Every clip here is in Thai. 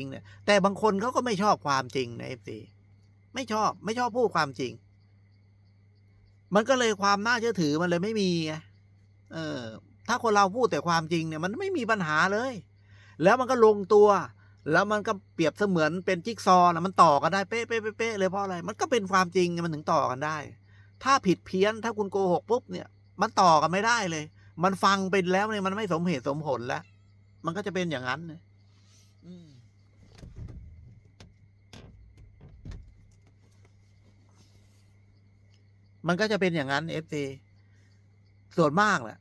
ริงเนี่ยแต่บางคนเขาก็ไม่ชอบความจริงในเอฟซีไม่ชอบไม่ชอบพูดความจริง มันก็เลยความน่าเชื่อถือมันเลยไม่มีไงเออ ถ้าคนเราพูดแต่ความจริงเนี่ย มันไม่มีปัญหาเลย แล้วมันก็ลงตัว แล้วมันก็เปรียบเสมือนเป็นจิ๊กซอว์นะมันต่อกันได้เป๊ะเป๊ะเป๊ะเลยเพราะอะไร มันก็เป็นความจริงไงมันถึงต่อกันได้ ถ้าผิดเพี้ยนถ้าคุณโกหกปุ๊บเนี่ย มันต่อกันไม่ได้เลย มันฟังเป็นแล้วเนี่ยมันไม่สมเหตุสมผลแล้ว มันก็จะเป็นอย่างนั้นเนี่ย อืม มันก็จะเป็นอย่างนั้นเอฟซีส่วนมากแหละ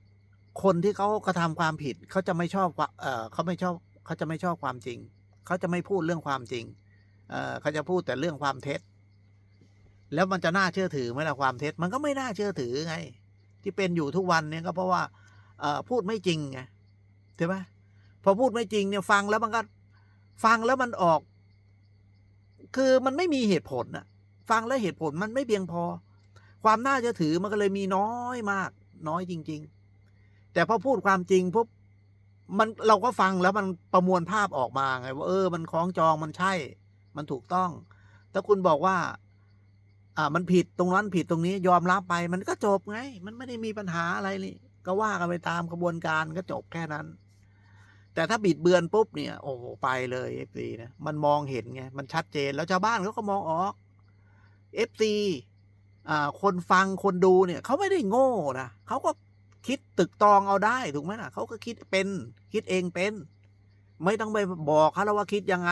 คนที่เขากระทำความผิดเขาจะไม่ชอบเออเขาไม่ชอบเขาจะไม่ชอบความจริง เขาจะไม่พูดเรื่องความจริงเออเขาจะพูดแต่เรื่องความเท็จ แล้วมันจะน่าเชื่อถือไหมล่ะความเท็จ มันก็ไม่น่าเชื่อถือไง ที่เป็นอยู่ทุกวันเนี่ยก็เพราะว่าเออพูดไม่จริงไงใช่ไหมพอพูดไม่จริงเนี่ยฟังแล้วมันก็ฟังแล้วมันออก คือมันไม่มีเหตุผลอะฟังแล้วเหตุผลมันไม่เพียงพอ ความน่าจะถือมันก็เลยมีน้อยมาก น้อยจริง ๆ แต่พอพูดความจริงปุ๊บมันเราก็ฟังแล้วมันประมวลภาพออกมาไงว่าเออ มันคล้องจองมันใช่ มันถูกต้อง ถ้าคุณบอกว่า อ่า มันผิดตรงนั้นผิดตรงนี้ยอมรับไป มันก็จบไง มันไม่ได้มีปัญหาอะไรนี่ ก็ว่ากันไปตามกระบวนการก็จบแค่นั้น แต่ถ้าบิดเบือนปุ๊บเนี่ย โอ้โหไปเลยเอฟซีนะมันมองเห็นไงมันชัดเจนแล้วชาวบ้านเขาก็มองออกเอฟซีอ่า คนฟังคนดูเนี่ยเขาไม่ได้โง่นะเขาก็คิดตึกตรองเอาได้ถูกไหมล่ะเขาก็คิดเป็นคิดเองเป็น ไม่ต้องไปบอกเขาแล้วว่าคิดยังไง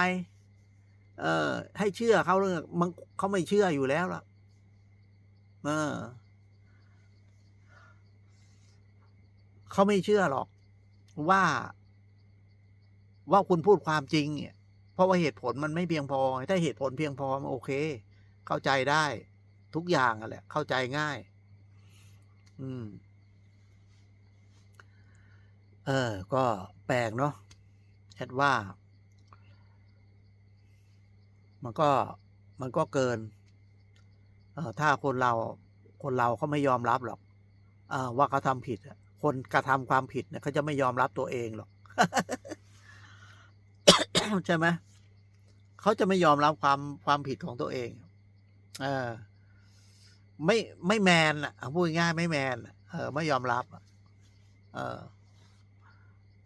เออ ให้เชื่อเขาเรื่องมันเขาไม่เชื่ออยู่แล้วล่ะ เออเขาไม่เชื่อหรอกว่า ว่าคุณพูดความจริงเนี่ยเพราะว่าเหตุผลมันไม่เพียงพอ ถ้าเหตุผลเพียงพอมันโอเค เข้าใจได้ ทุกอย่างอะแหละ เข้าใจง่าย อืม เออ ก็แปลกเนาะแอดว่า มันก็มันก็เกิน เออถ้าคนเรา คนเราเขาไม่ยอมรับหรอกเออว่าเขาทำผิดคนกระทำความผิดเนี่ยเขาจะไม่ยอมรับตัวเองหรอกใช่ไหมเขาจะไม่ยอมรับความความผิดของตัวเอง เออ ไม่ไม่แมนอะพูดง่ายไม่แมนเออไม่ยอมรับเออ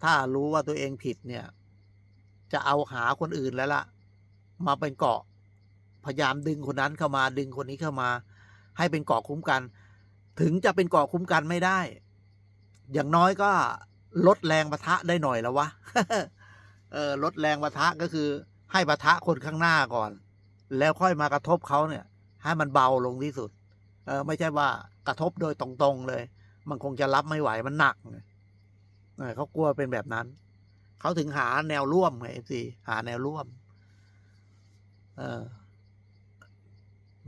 ถ้ารู้ว่าตัวเองผิดเนี่ย จะเอาหาคนอื่นแล้วล่ะ มาเป็นเกาะ พยายามดึงคนนั้นเข้ามาดึงคนนี้เข้ามา ให้เป็นเกาะคุ้มกัน ถึงจะเป็นเกาะคุ้มกันไม่ได้ อย่างน้อยก็ลดแรงปะทะได้หน่อยแล้ววะเออลดแรงปะทะก็คือ ให้ปะทะคนข้างหน้าก่อน แล้วค่อยมากระทบเขาเนี่ย ให้มันเบาลงที่สุด เออไม่ใช่ว่ากระทบโดยตรงๆเลย มันคงจะรับไม่ไหวมันหนักเออเขากลัวเป็นแบบนั้น เขาถึงหาแนวร่วมไงเอฟซีหาแนวร่วม เออ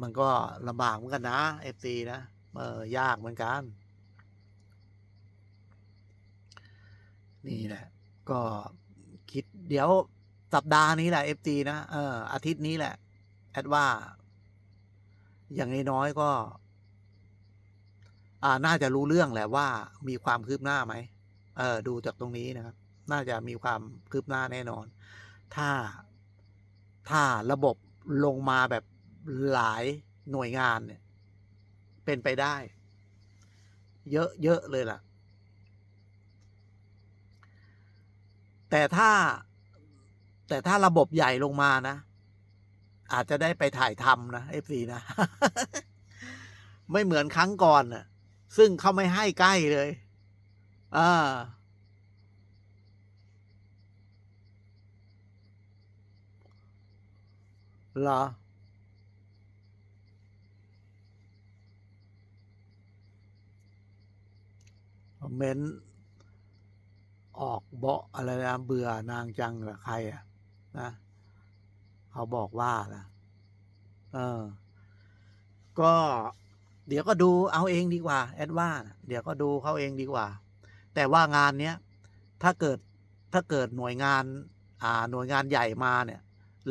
มันก็ลำบากเหมือนกันนะเอฟซีนะเออยากเหมือนกัน นี่แหละ ก็คิดเดี๋ยวสัปดาห์นี้แหละเอฟซีนะเอออาทิตย์นี้แหละ แอดว่า อย่างน้อยๆก็ น่าจะรู้เรื่องแหละว่ามีความคืบหน้าไหมเออดูจากตรงนี้นะครับ น่าจะมีความคืบหน้าแน่นอน ถ้าถ้าระบบลงมาแบบหลายหน่วยงานเนี่ย เป็นไปได้ เยอะเยอะเลยล่ะ แต่ถ้าแต่ถ้าระบบใหญ่ลงมานะ อาจจะได้ไปถ่ายทำนะเอฟซีนะ ไม่เหมือนครั้งก่อนน่ะ ซึ่งเขาไม่ให้ใกล้เลยอ่าหรอคอมเมนต์ออกเบาะอะไรนะเบื่อนางจังกับใครอะ นะ เขาบอกว่านะเออ ก็ เดี๋ยวก็ดูเอาเองดีกว่า แอดว่าเดี๋ยวก็ดูเขาเองดีกว่า แต่ว่างานเนี้ยถ้าเกิดถ้าเกิดหน่วยงานอ่าหน่วยงานใหญ่มาเนี่ย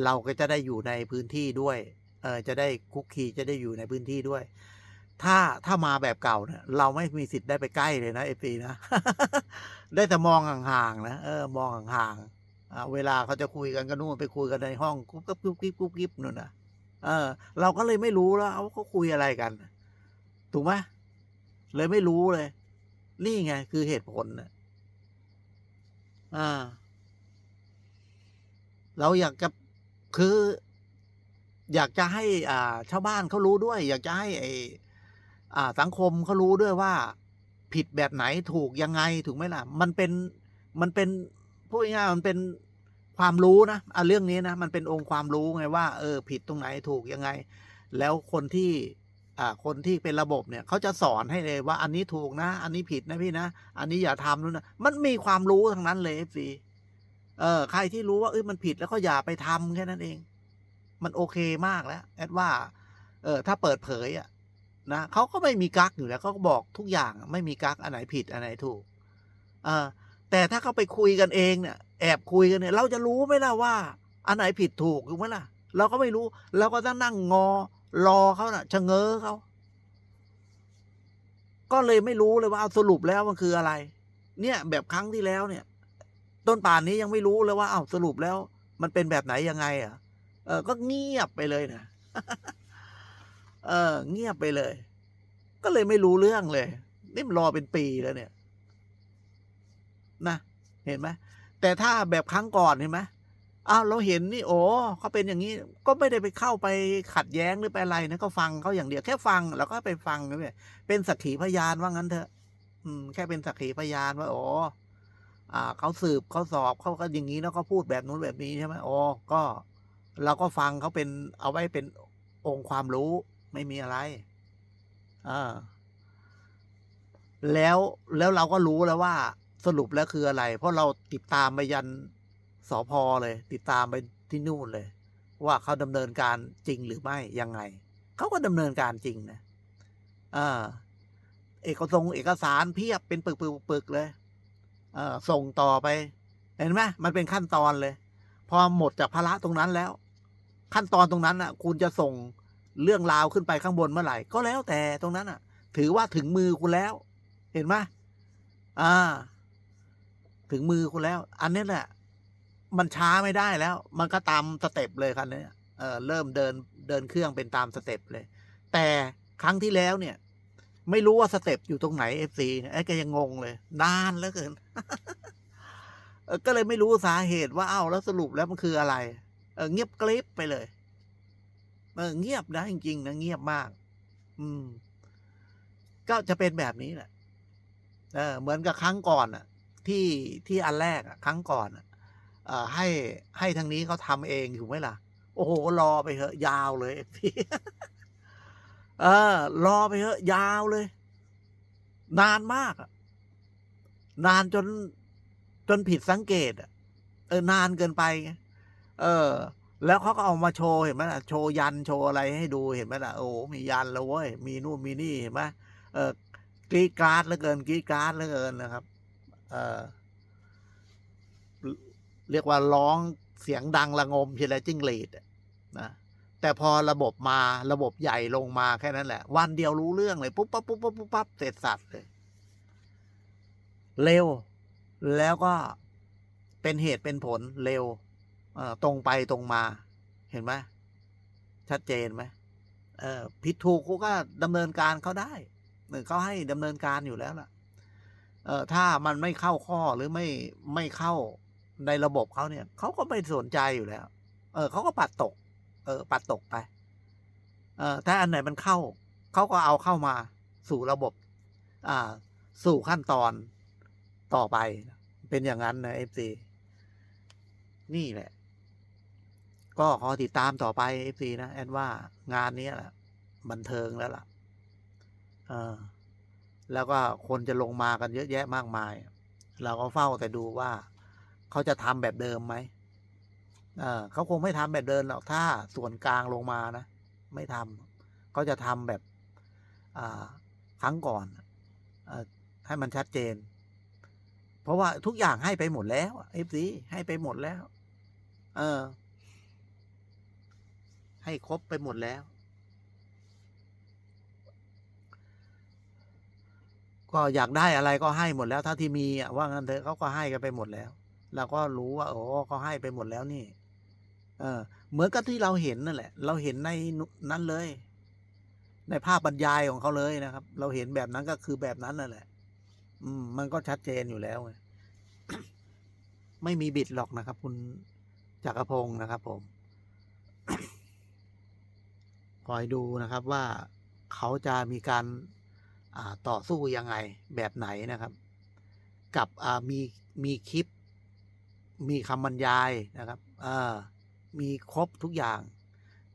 เราก็จะได้อยู่ในพื้นที่ด้วยเออจะได้คุกคีจะได้อยู่ในพื้นที่ด้วย ถ้าถ้ามาแบบเก่าเนี่ยเราไม่มีสิทธิ์ได้ไปใกล้เลยนะเอฟซีนะ ได้แต่มองห่างๆนะเออมองห่างๆเวลาเขาจะคุยกันก็นู่นไปคุยกันในห้องกุ๊บกุ๊บกุ๊บกุ๊บกิ๊บนู่นนะเออ เราก็เลยไม่รู้แล้วเอาเขาคุยอะไรกัน ถูกไหมเลยไม่รู้เลย นี่ไง คือเหตุผลนะอ่า เราอยากจะคือ อยากจะให้ อ่า ชาวบ้านเขารู้ด้วย อยากจะให้ไออ่า สังคมเขารู้ด้วยว่า ผิดแบบไหนถูกยังไงถูกไหมล่ะ มันเป็นมันเป็นพูดง่ายๆมันเป็นความรู้นะอะเรื่องนี้นะมันเป็นองค์ความรู้ไงว่า เออ ผิดตรงไหนถูกยังไง แล้วคนที่ คนที่เป็นระบบเนี่ยเขาจะสอนให้เลยว่าอันนี้ถูกนะ อันนี้ผิดนะพี่นะ อันนี้อย่าทำนู่นนะมันมีความรู้ทั้งนั้นเลยเอฟซีเออใครที่รู้ว่าเออมันผิดแล้วก็อย่าไปทำแค่นั้นเอง มันโอเคมากแล้วแอดว่า เออถ้าเปิดเผยอะนะเขาก็ไม่มีกักอยู่แล้วเขาก็บอกทุกอย่างไม่มีกักอันไหนผิดอันไหนถูกเออแต่ถ้าเขาไปคุยกันเองเนี่ยแอบคุยกันเนี่ยเราจะรู้ไหมล่ะว่า อันไหนผิดถูกถูกไหมล่ะ เราก็ไม่รู้เราก็ต้องนั่งงอ รอเขาน่ะชะเง้อเขาก็เลยไม่รู้เลยว่าเอาสรุปแล้วมันคืออะไร เนี่ยแบบครั้งที่แล้วเนี่ย ต้นป่านนี้ยังไม่รู้เลยว่าเอาวสรุปแล้ว มันเป็นแบบไหนยังไงอะ เออ ก็เงียบไปเลยนะเออ เงียบไปเลย ก็เลยไม่รู้เรื่องเลย นี่มันรอเป็นปีแล้วเนี่ย นะ เห็นไหมแต่ถ้าแบบครั้งก่อนเห็นไหม อ้าวเราเห็นนี่โอ้เขาเป็นอย่างนี้ก็ไม่ได้ไปเข้าไปขัดแย้งหรือไปอะไรนะก็ฟังเขาอย่างเดียวแค่ฟังแล้วก็ไปฟังนะเนี่ยเป็นสักขีพยานว่างั้นเถอะ อืม แค่เป็นสักขีพยานว่าโอ้อ่าเขาสืบเขาสอบเขาก็อย่างนี้แล้วก็พูดแบบนู้นแบบนี้ใช่ไหมโอ้ก็ เราก็ฟังเขาเป็นเอาไว้เป็นองค์ความรู้ไม่มีอะไรอ่าแล้วแล้วเราก็รู้แล้วว่าสรุปแล้วคืออะไร เพราะเราติดตามไปยัน สอพอเลย ติดตามไปที่นู่นเลย ว่าเขาดำเนินการจริงหรือไม่ยังไง เขาก็ดำเนินการจริงนะอ่าเอกสงเอกสารเพียบเป็นปึกปึกปึกเลยเออส่งต่อไป เห็นไหมมันเป็นขั้นตอนเลย พอหมดจากภาระตรงนั้นแล้ว ขั้นตอนตรงนั้นอะ คุณจะส่งเรื่องราวขึ้นไปข้างบนเมื่อไหร่ ก็แล้วแต่ตรงนั้นอะ ถือว่าถึงมือคุณแล้ว เห็นไหมอ่า ถึงมือคุณแล้ว อันนี้แหละ มันช้าไม่ได้แล้ว มันก็ตามสเต็ปเลยคันนี้เออเริ่มเดินเดินเครื่องเป็นตามสเต็ปเลย แต่ครั้งที่แล้วเนี่ย ไม่รู้ว่าสเต็ปอยู่ตรงไหนเอฟซีไอ้แกยังงงเลย นานเหลือเกินก็เลยไม่รู้สาเหตุว่าเอ้าแล้วสรุปแล้วมันคืออะไร เออ เงียบกริบไปเลยเออเงียบนะจริงๆนะเงียบมาก อืม ก็จะเป็นแบบนี้แหละเออ เหมือนกับครั้งก่อนอะ ที่ที่อันแรกอะ ครั้งก่อนอะ ให้ให้ทางนี้เขาทำเองถูกไหมล่ะ โอ้โห รอไปเถอะยาวเลยพี่เออ รอไปเถอะยาวเลย นานมากอะนานจนจนผิดสังเกตอะเออนานเกินไป เออ แล้วเขาก็เอามาโชว์เห็นไหมล่ะโชว์ยันโชว์อะไรให้ดูเห็นไหมล่ะโอ้โหมียันแล้วเว้ยมีนู่นมีนี่เห็นไหมเออกรีดกราดเหลือเกินกรีดกราดเหลือเกินนะครับ เออ เรียกว่าร้องเสียงดังระงมทีละจิ้งหรีดนะแต่พอระบบมาระบบใหญ่ลงมาแค่นั้นแหละ วันเดียวรู้เรื่องเลยปุ๊บปั๊บปุ๊บปั๊บปุ๊บปั๊บเสร็จสัตว์เลย เร็ว แล้วก็เป็นเหตุเป็นผลเร็วตรงไปตรงมา เห็นไหมชัดเจนไหมผิดถูกเขาก็ดำเนินการเขาได้เออเขาให้ดำเนินการอยู่แล้วล่ะเอถ้ามันไม่เข้าข้อหรือไม่ไม่เข้า ในระบบเขาเนี่ยเขาก็ไม่สนใจอยู่แล้ว เออเขาก็ปัดตก เออ ปัดตกไป เออถ้าอันไหนมันเข้าเขาก็เอาเข้ามาสู่ระบบ อ่า สู่ขั้นตอนต่อไป เป็นอย่างนั้นนะเอฟซีนี่แหละ ก็ขอติดตามต่อไปเอฟซีนะแอนว่างานนี้แหละบันเทิงแล้วล่ะเออแล้วก็คนจะลงมากันเยอะแยะมากมาย เราก็เฝ้าแต่ดูว่า เขาจะทำแบบเดิมไหมเออเขาคงไม่ทำแบบเดิมหรอกถ้าส่วนกลางลงมานะ ไม่ทำเขาจะทำแบบอ่าครั้งก่อนอให้มันชัดเจน เพราะว่าทุกอย่างให้ไปหมดแล้วเอฟซีให้ไปหมดแล้ว เออ ให้ครบไปหมดแล้ว ก็อยากได้อะไรก็ให้หมดแล้วเท่าที่มีว่างั้นเถอะเขาก็ให้กันไปหมดแล้ว เราก็รู้ว่าโอ้เขาให้ไปหมดแล้วนี่ เออ เหมือนกับที่เราเห็นนั่นแหละ เราเห็นในนั้นเลย ในภาพบรรยายของเขาเลยนะครับ เราเห็นแบบนั้นก็คือแบบนั้นนั่นแหละ อืม มันก็ชัดเจนอยู่แล้วไงไม่มีบิดหรอกนะครับ คุณจักรพงศ์นะครับ ผมคอยดูนะครับว่าเขาจะมีการอ่าต่อสู้ยังไงแบบไหนนะครับ กับมีมีคลิป มีคำบรรยายนะครับมีครบทุกอย่าง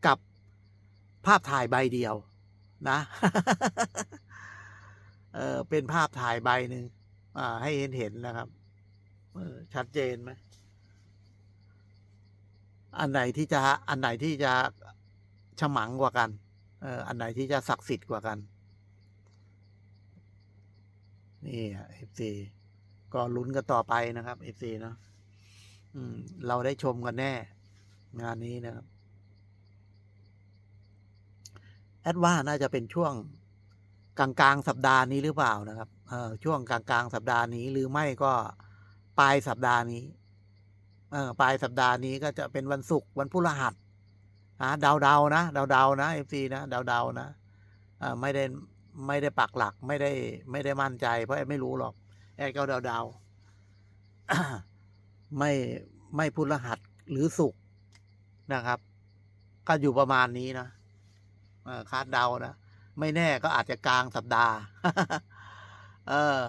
กับภาพถ่ายใบเดียวนะเออเป็นภาพถ่ายใบหนึ่งอ่าให้เห็นเห็นนะครับชัดเจนไหมอันไหนที่จะอันไหนที่จะฉมังกว่ากันเอออันไหนที่จะศักดิ์สิทธิ์กว่ากัน นี่เอฟซีก็ลุ้นกันต่อไปนะครับเอฟซีเนาะ เราได้ชมกันแน่ งานนี้นะครับ แอดว่าน่าจะเป็นช่วงกลางกลางๆสัปดาห์นี้หรือเปล่านะครับเออช่วงกลางกลางๆสัปดาห์นี้ หรือไม่ก็ปลายสัปดาห์นี้เออปลายสัปดาห์นี้ก็จะเป็นวันศุกร์วันพฤหัสนะเดาเดาๆนะเดาเดาๆนะเอฟซีนะเดาเดาๆนะเออไม่ได้ไม่ได้ปักหลักไม่ได้ไม่ได้มั่นใจ เพราะแอดไม่รู้หรอกแอดก็เดาเดาๆ ไม่ไม่พฤหัสหรือศุกนะครับ ก็อยู่ประมาณนี้นะคาดเดานะ ไม่แน่ก็อาจจะกลางสัปดาห์ เออ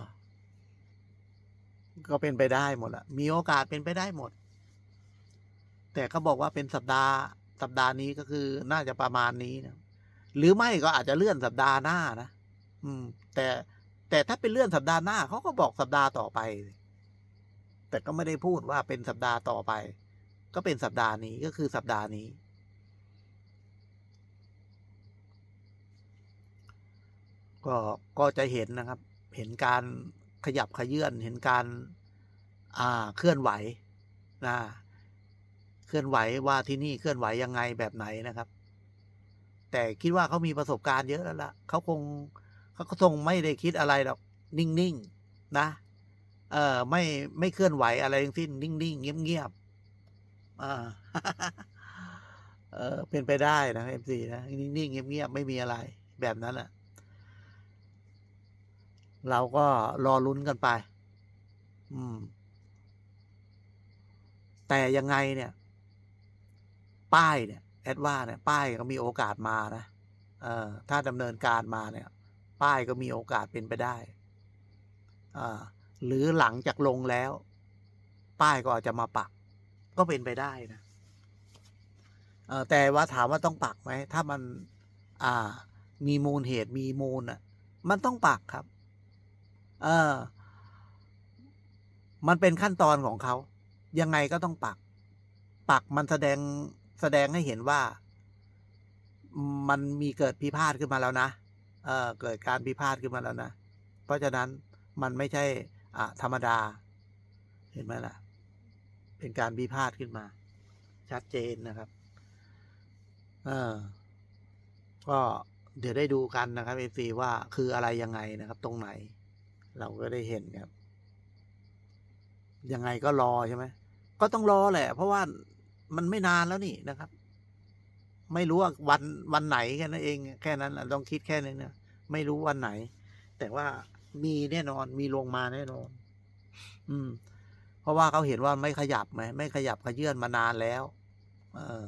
ก็เป็นไปได้หมดอะมีโอกาสเป็นไปได้หมด แต่เขาบอกว่าเป็นสัปดาห์ สัปดาห์นี้ก็คือน่าจะประมาณนี้นะหรือไม่ก็อาจจะเลื่อนสัปดาห์หน้านะอืม แต่แต่ถ้าเป็นเลื่อนสัปดาห์หน้าเขาก็บอกสัปดาห์ต่อไป แต่ก็ไม่ได้พูดว่าเป็นสัปดาห์ต่อไป ก็เป็นสัปดาห์นี้ก็คือสัปดาห์นี้ ก็ก็จะเห็นนะครับ เห็นการขยับขยื่นเห็นการอ่าเคลื่อนไหวนะเคลื่อนไหวว่าที่นี่เคลื่อนไหวยังไงแบบไหนนะครับ แต่คิดว่าเขามีประสบการณ์เยอะแล้วล่ะเขาคงเขาคงไม่ได้คิดอะไรหรอกนิ่งๆนะ เออไม่ไม่เคลื่อนไหวอะไรทั้งสิ้นนิ่งๆเงียบๆอ่าเออเป็นไปได้นะเอฟซีนะนิ่งๆเงียบๆไม่มีอะไร แบบนั้นแหละเราก็รอลุ้นกันไป อืม แต่ยังไงเนี่ย ป้ายเนี่ย แอดว่าเนี่ย ป้ายก็มีโอกาสมานะเออถ้าดำเนินการมาเนี่ย ป้ายก็มีโอกาสเป็นไปได้ อ่า หรือหลังจากลงแล้ว ป้ายก็อาจจะมาปัก ก็เป็นไปได้นะแต่ว่าถามว่าต้องปักไหมถ้ามัน อ่า มีมูลเหตุมีมูลอะ มันต้องปักครับ เออ มันเป็นขั้นตอนของเขา ยังไงก็ต้องปัก ปักมันแสดงแสดงให้เห็นว่า มันมีเกิดพิพาทขึ้นมาแล้วนะเออเกิดการพิพาทขึ้นมาแล้วนะ เพราะฉะนั้นมันไม่ใช่ อะธรรมดา เห็นไหมล่ะ เป็นการพิพาทขึ้นมา ชัดเจนนะครับเออก็เดี๋ยวได้ดูกันนะครับเอซีว่าคืออะไรยังไงนะครับ ตรงไหน เราก็ได้เห็นครับ ยังไงก็รอใช่ไหมก็ต้องรอแหละ เพราะว่ามันไม่นานแล้วนี่นะครับ ไม่รู้ว่าวันวันไหนแค่นั้นเอง แค่นั้นแหละต้องคิดแค่นี้นะไม่รู้วันไหน แต่ว่า มีแน่นอน มีลงมาแน่นอน อืม เพราะว่าเขาเห็นว่าไม่ขยับไหมไม่ขยับขยื่นมานานแล้วเออ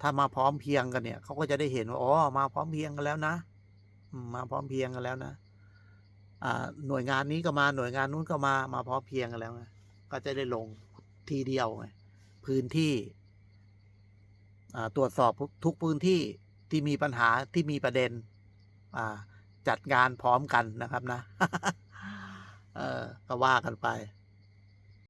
ถ้ามาพร้อมเพียงกันเนี่ยเขาก็จะได้เห็นว่าอ๋อมาพร้อมเพียงกันแล้วนะมาพร้อมเพียงกันแล้วนะอ่า หน่วยงานนี้ก็มาหน่วยงานนู้นก็มามาพร้อมเพียงกันแล้วไงก็จะได้ลงทีเดียวไงพื้นที่อ่าตรวจสอบทุกทุกพื้นที่ที่มีปัญหาที่มีประเด็นอ่า จัดงานพร้อมกันนะครับนะ เออก็ว่ากันไป